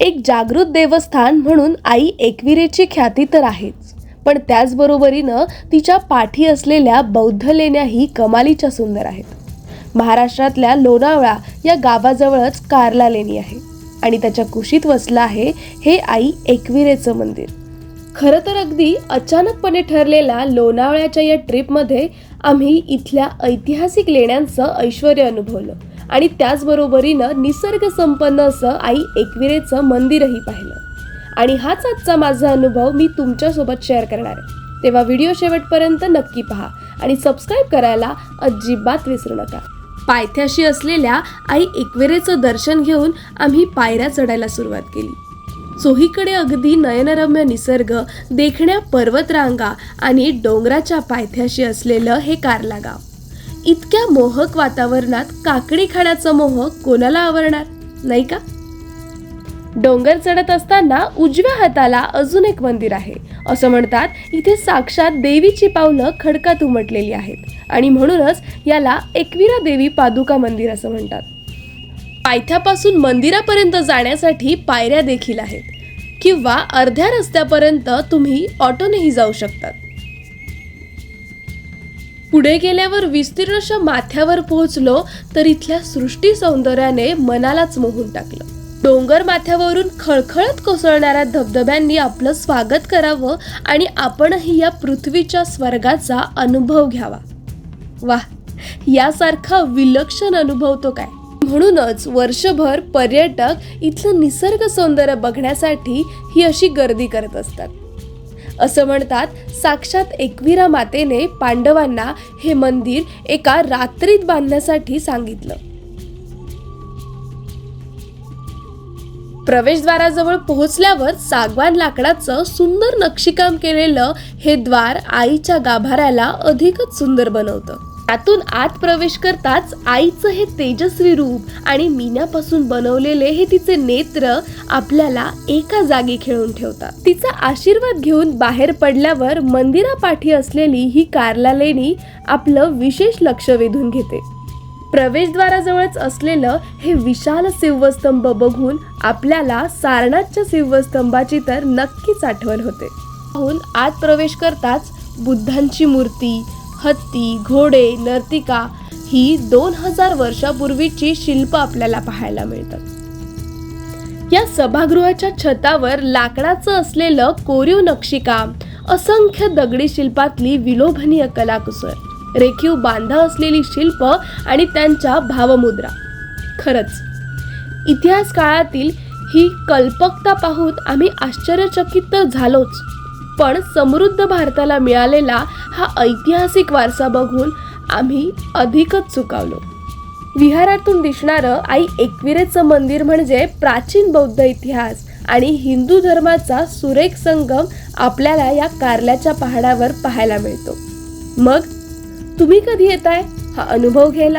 एक जागृत देवस्थान म्हणून आई एकविरेची ख्याती तर आहेच. पण त्याचबरोबरीनं तिच्या पाठी असलेल्या बौद्ध लेण्याही कमालीच्या सुंदर आहेत. महाराष्ट्रातल्या लोणावळा या गावाजवळच कारला लेणी आहे आणि त्याच्या कुशीत वसलं आहे हे आई एकविरेचं मंदिर. खरं तर अगदी अचानकपणे ठरलेल्या लोणावळ्याच्या या ट्रिपमध्ये आम्ही इथल्या ऐतिहासिक लेण्यांचं ऐश्वर अनुभवलं. आणि त्याचबरोबरीनं निसर्ग संपन्न असं आई एकविरेचं मंदिरही पाहिलं. आणि हाच आजचा माझा अनुभव मी तुमच्यासोबत शेअर करणार आहे. तेव्हा व्हिडिओ शेवटपर्यंत नक्की पहा आणि सबस्क्राईब करायला अजिबात विसरू नका. पायथ्याशी असलेल्या आई एकविरेचं दर्शन घेऊन आम्ही पायऱ्या चढायला सुरुवात केली. चोहीकडे अगदी नयनरम्य निसर्ग देखण्या पर्वतरांगा आणि डोंगराच्या पायथ्याशी असलेलं हे कारला गाव. इतक्या मोहक वातावरणात काकडी खाण्याचा मोह कोणाला आवडणार? नाही का? डोंगर चढत असताना उजव्या हाताला अजून एक मंदिर आहे. असं म्हणतात इथे साक्षात देवीची पावलं खडकात उमटलेली आहेत. आणि म्हणूनच याला एकविरा देवी पादुका मंदिर असं म्हणतात. पायथ्यापासून मंदिरापर्यंत जाण्यासाठी पायऱ्या देखील आहेत. किंवा अर्ध्या रस्त्यापर्यंत तुम्ही ऑटोनेही जाऊ शकतात. पुढे गेल्यावर विस्तीर्णशा माथ्यावर पोहोचलो तर इथल्या सृष्टी सौंदर्याने मनालाच मोहून टाकलं. डोंगर माथ्यावरून खळखळत कोसळणाऱ्या धबधब्यांनी आपलं स्वागत करावं आणि आपणही या पृथ्वीच्या स्वर्गाचा अनुभव घ्यावा. वा यासारखा विलक्षण अनुभव तो काय? म्हणूनच वर्षभर पर्यटक इथलं निसर्ग सौंदर्य बघण्यासाठी ही अशी गर्दी करत असतात. असं म्हणतात. साक्षात एकविरा मातेने पांडवांना हे मंदिर एका रात्रीत बांधण्यासाठी सांगितलं. प्रवेशद्वाराजवळ पोहोचल्यावर सागवान लाकडाचं सुंदर नक्षीकाम केलेलं हे द्वार आईच्या गाभाऱ्याला अधिकच सुंदर बनवतं. त्यातून आत प्रवेश करताच आईचं हे तेजस्वी रूप आणि मीनापासून बनवलेले हे तिचे नेत्र आपल्याला एका जागी खेळून ठेवतात. तिचा आशीर्वाद घेऊन बाहेर पडल्यावर मंदिरापाठी असलेली ही कार्ला लेणी आपलं विशेष लक्ष वेधून घेते. प्रवेशद्वाराजवळच असलेलं हे विशाल शिवस्तंभ बघून आपल्याला सारनाथच्या शिवस्तंभाची तर नक्कीच आठवण होते. पाहून आत प्रवेश करताच बुद्धांची मूर्ती हत्ती घोडे नर्तिका ही दोन हजार वर्षापूर्वीची शिल्प आपल्याला पाहायला मिळतात. या सभागृहाच्या छतावर लाकडाचं असलेलं कोरीव नक्षीकाम असंख्य दगडी शिल्पातली विलोभनीय कलाकुसर रेखीव बांधा असलेली शिल्प आणि त्यांच्या भावमुद्रा. खरंच इतिहास काळातील ही कल्पकता पाहून आम्ही आश्चर्यचकित तर झालोच. पण समृद्ध भारताला मिळालेला हा ऐतिहासिक वारसा बघून आम्ही अधिकच चुकावलो. विहारातून दिसणारं आई एकविरेचं मंदिर म्हणजे प्राचीन बौद्ध इतिहास आणि हिंदू धर्माचा सुरेख संगम आपल्याला या कारल्याच्या पहाडावर पाहायला मिळतो. मग तुम्ही कधी येताय? हा अनुभव घ्यायला.